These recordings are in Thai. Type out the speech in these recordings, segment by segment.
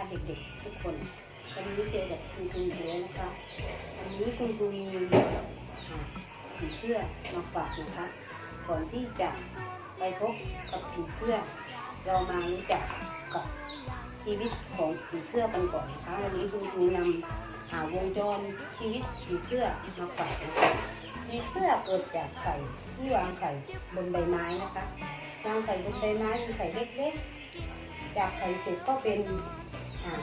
นะคะเด็กๆทุกคนวันนี้เจอกับคุณครูอีกแล้วนะคะวันนี้คุณครูมีผีเสื้อมาฝากนะคะก่อนที่จะไปพบกับผีเสื้อ เรามารู้จักกับชีวิตของผีเสื้อกันก่อนนะคะวันนี้คุณครูนำหาวงจรชีวิตผีเสื้อมาฝากนะคะผีเสื้อเกิดจากไข่ที่วางไข่บนใบไม้นะคะวางไข่บนใบไม้เป็นไข่เล็กๆ จากไข่เสร็จก็เป็น อ่า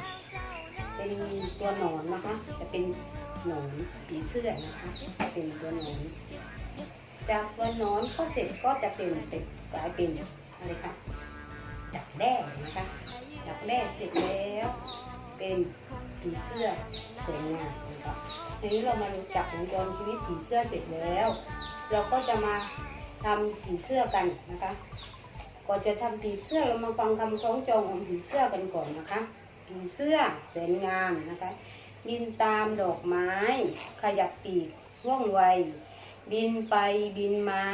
เป็นตัวหนอนนะคะ จะเป็นหนอนผีเสื้อนะคะ จะเป็นตัวหนอน จากตัวหนอนก็เสร็จก็จะเป็นเป็ดกลายเป็นอะไรคะจากแด้นะคะจากแด้เสร็จแล้ว เป็นผีเสื้อสวยงามนะคะทีนี้เรามารู้จักวงจรชีวิตผีเสื้อเสร็จแล้ว เราก็จะมาทำผีเสื้อกันนะคะก่อนจะทำผีเสื้อเรามาฟังคำคล้องจองของผีเสื้อกันก่อนนะคะ ผีเสื้อแสนงามนะคะ บินตามดอกไม้ ขยับปีกว่องไว บินไปบินมา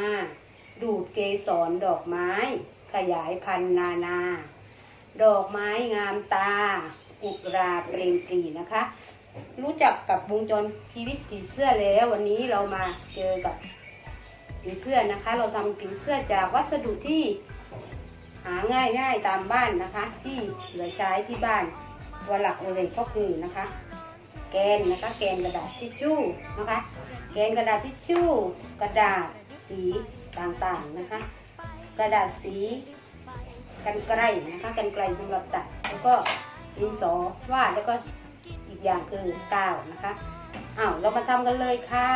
ดูดเกสรดอกไม้ ขยายพันธุ์นานา ดอกไม้งามตา อุราเปรมปรีนะคะ รู้จักกับวงจรชีวิตผีเสื้อแล้ววันนี้เรามาเจอกับผีเสื้อนะคะ เราทำผีเสื้อจากวัสดุที่ หาง่ายง่ายๆตามบ้านนะคะ ที่เหลือใช้ที่บ้านวันหลักเลยก็คือนะคะ แกนนะคะ แกนกระดาษทิชชู่นะคะ แกนกระดาษทิชชู่ กระดาษสีต่างๆนะคะ กระดาษสีกันไกลนะคะกันไกลสำหรับตัดแล้วก็ดินสอวาดแล้วก็อีกอย่างคือกาวนะคะอ้าวเรามาทำกันเลยค่ะ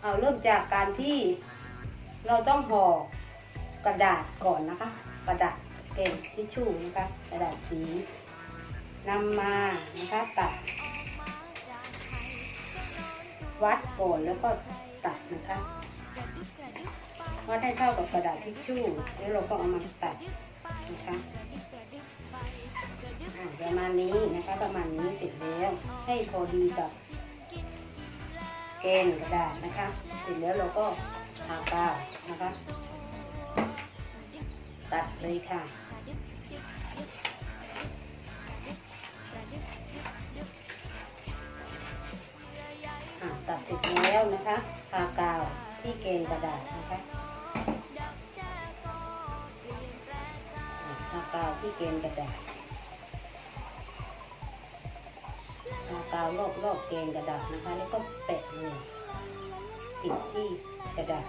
เอาเริ่มจากการที่เราต้องห่อ กระดาษก่อนนะคะ กระดาษแกนทิชชู่นะคะ กระดาษสีนำมานะคะตัด วัดก่อนแล้วก็ตัดนะคะวัดให้เท่ากับกระดาษทิชชู่แล้วเราก็เอามาตัดนะคะประมาณนี้นะคะประมาณนี้เสร็จแล้วให้พอดีกับแกนกระดาษนะคะ เสร็จแล้วเราก็ทากาวนะคะ ตัดเลยค่ะอ่าตัดเสร็จแล้วนะคะทากาวที่เกณฑ์กระดาษนะคะอ่าทากาวที่เกณฑ์กระดาษทากาวรอบรอบๆเกณฑ์กระดาษนะคะ แล้วก็แปะเลยติดที่กระดาษ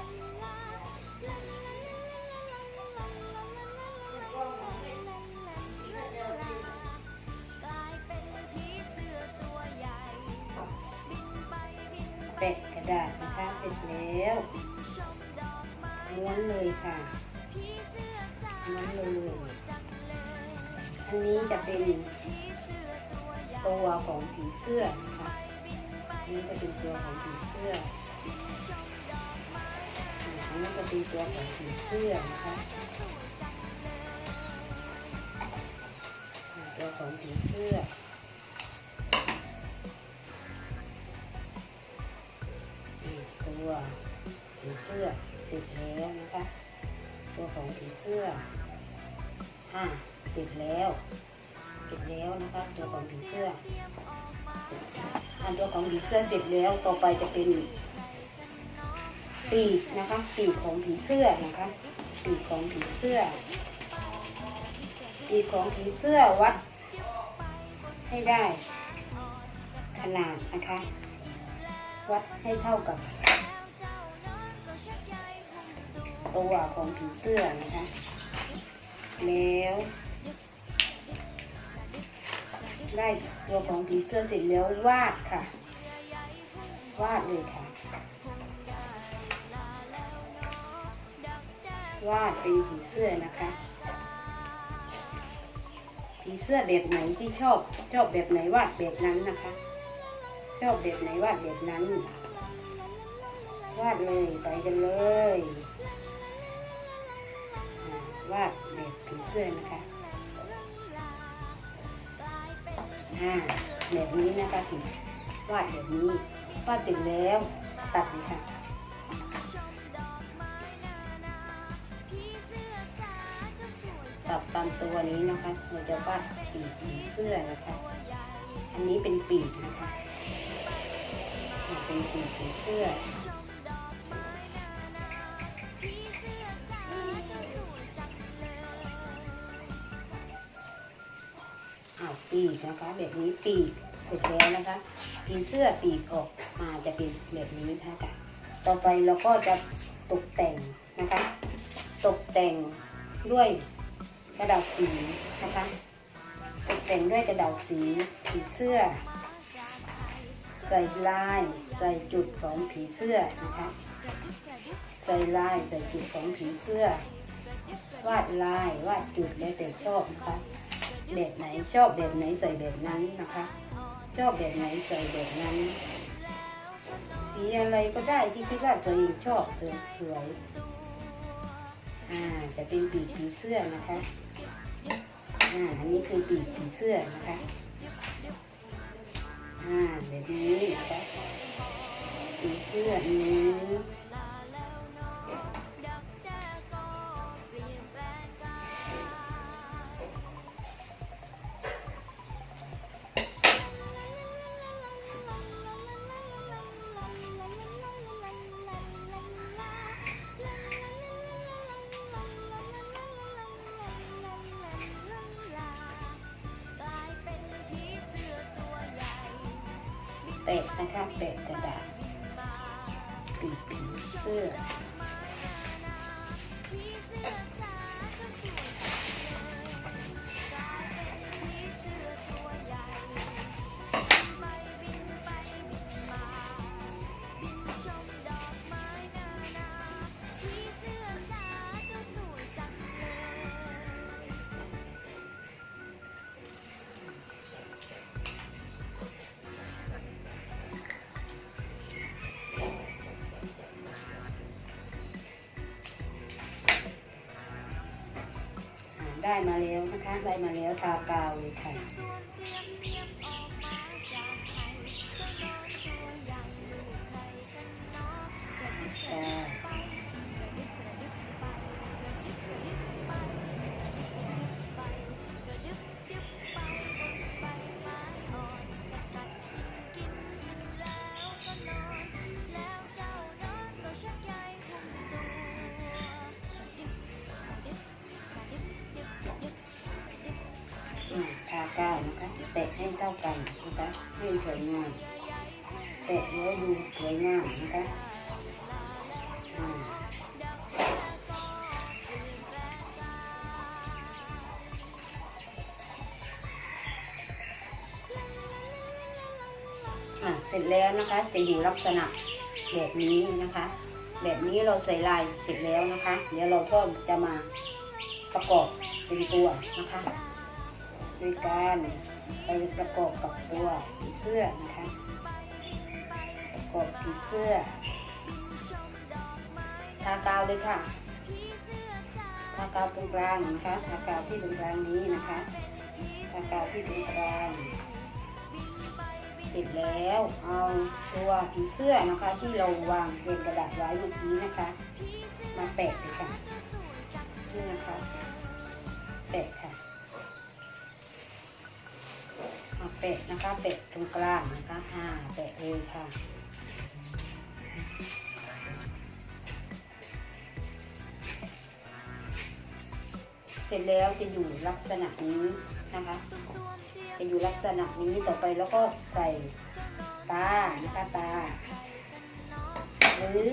ร็จแล้วม้วนเลยค่ะม้วนเลยอันนี้จะเป็นตัวของผีเสื้อนะคะนนี้จะเป็นตัวของผีเสื้ออันนี้จะเป็นตัวของผีเสื้อนะคะอ่าตัวของผีเสื้อ เสื้อเสร็จแล้วนะคะ ตัวของผีเสื้ออ่าเสร็จแล้ว เสร็จแล้วนะคะตัวของผีเสื้ออันตัวของผีเสื้อเสร็จแล้วต่อไปจะเป็นปีกนะคะปีกของผีเสื้อนะคะปีกของผีเสื้อปีกของผีเสื้อวัด ให้ได้ ขนาดนะคะ วัดให้เท่ากับ ตัวของผีเสื้อนะคะ แล้ว ได้ตัวของผีเสื้อเสร็จแล้ววาดค่ะ วาดเลยค่ะ วาดเป็นผีเสื้อนะคะผีเสื้อแบบไหนที่ชอบชอบแบบไหนวาดแบบนั้นนะคะ ชอบแบบไหนวาดแบบนั้น วาดเลยไปกันเลย วาดแบบผีเสื้อนะคะอ่าแบบนี้นะคะผีวาดแบบนี้วาดเสร็จแล้วตัดเลยค่ะต่อไปามตัวนี้นะคะเราจะวาดปีกผีเสื้อนะคะ อันนี้เป็นปีกนะคะเป็นปีกผีเสื้อ ปีกนะคะ แบบนี้ปีกเสร็จแล้วนะคะผีเสื้อปีกออกมาจะเป็นแบบนี้นะคะต่อไปเราก็จะตกแต่งนะคะ ตกแต่งด้วยกระดาษสีนะคะ ตกแต่งด้วยกระดาษสีผีเสื้อ ใส่ลายใส่จุดของผีเสื้อนะคะ ใส่ลายใส่จุดของผีเสื้อ วาดลายวาดจุดแล้วแต่ชอบนะคะ แบบไหนชอบแบบไหนใส่แบบนั้นนะคะ ชอบแบบไหนใส่แบบนั้น สีอะไรก็ได้ที่คิดว่าตัวเองชอบเลยสวยอ่าจะเป็นปีกผีเสื้อนะคะอ่าอันนี้คือปีกผีเสื้อนะคะอ่าแบบนี้นะคะผีเสื้ออันะนะคะแปะกระดาษปีกผีเสื้อ มาแล้วนะคะได้มาแล้วทากาวเลยค่ะ กาวนะคะแปะให้เท่ากันนะคะให้สวยงามแปะแล้วดูสวยงามนะคะอ่าอะเสร็จแล้วนะคะจะอยู่ลักษณะแบบนี้นะคะ แบบนี้เราใส่ลายเสร็จแล้วนะคะ เดี๋ยวเราก็จะมาประกอบเป็นตัวนะคะ โดยการไปประกอบกับตัวผีเสื้อนะคะประกอบผีเสื้อทากาวเลยค่ะทากาวตรงกลางนะคะทากาวที่ตรงกลางนี้นะคะทากาวที่ตรงกลางเสร็จแล้วเอาตัวผีเสื้อนะคะที่เราวางเป็นกระดาษไว้เมื่อกี้นะคะ มาแปะเลยค่ะนี่นะคะแปะ มาแปะนะคะแปะตรงกลางนะคะอ่าแปะเลยค่ะเสร็จแล้วจะอยู่ลักษณะนี้นะคะ จะอยู่ลักษณะนี้ต่อไปแล้วก็ใส่ตานะคะตา หรือ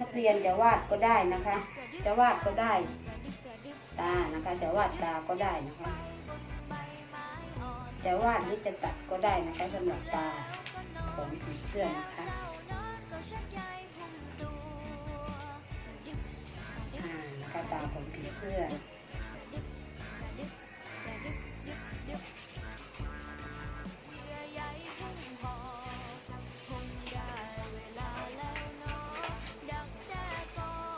นักเรียนจะวาดก็ได้นะคะ จะวาดก็ได้ ตานะคะ จะวาดตาก็ได้นะคะ จะวาดหรือจะตัดก็ได้นะคะสำหรับตาของผีเสื้อนะคะอ่านะคะตาของผีเสื้อ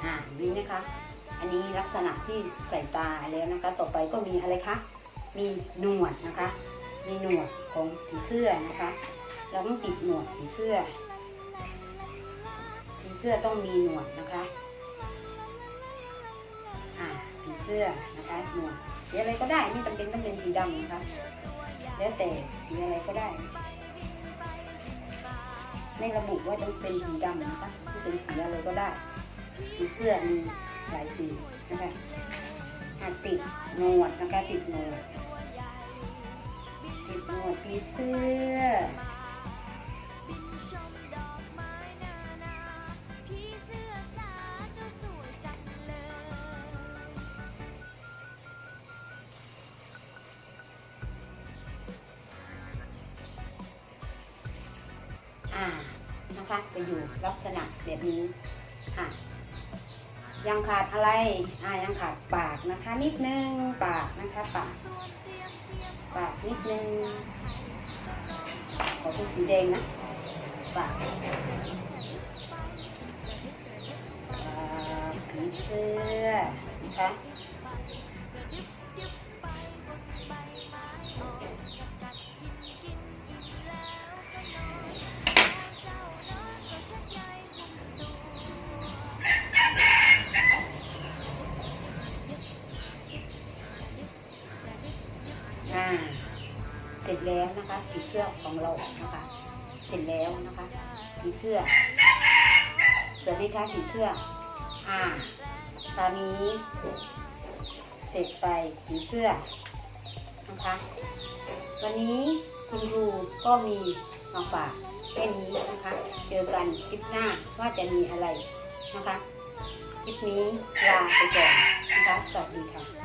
อ่านี่นะคะ อันนี้ลักษณะที่ใส่ตาแล้วนะคะ ต่อไปก็มีอะไรคะ มีหนวดนะคะ มีหนวดของผีเสื้อนะคะ เราต้องติดหนวดผีเสื้อผีเสื้อต้องมีหนวดนะคะอ่าผีเสื้อนะคะหมวกสีอะไรก็ได้ไม่จำเป็นต้องเป็นสีดำนะคะ แล้วแต่สีอะไรก็ได้ ไม่ระบุว่าต้องเป็นสีดำนะคะที่เป็นสีอะไรก็ได้สีเสื้อมีหลายสีนะคะติดหนวดนะคะติดหนวด หนวดผีเสื้อ อ่า นะคะ จะอยู่ลักษณะแบบนี้ ยังขาดอะไร อ่ายังขาดปากนะคะ นิดนึงปากนะคะ ปาก ปากนิดนึง ขอเป็นสีแดงนะ ปากปากผีเสื้อนะคะ สื้อของเรานะคะ เสร็จแล้วนะคะผีเสื้อสวัสดีค่ะผีเสื้ออ่าตอนนี้เสร็จไปผีเสื้อนะคะ วันนี้คุณครูก็มีมาฝากแค่นี้นะคะ เจอกันคลิปหน้าว่าจะมีอะไรนะคะ คลิปนี้ลาไปก่อนนะคะ สวัสดีค่ะ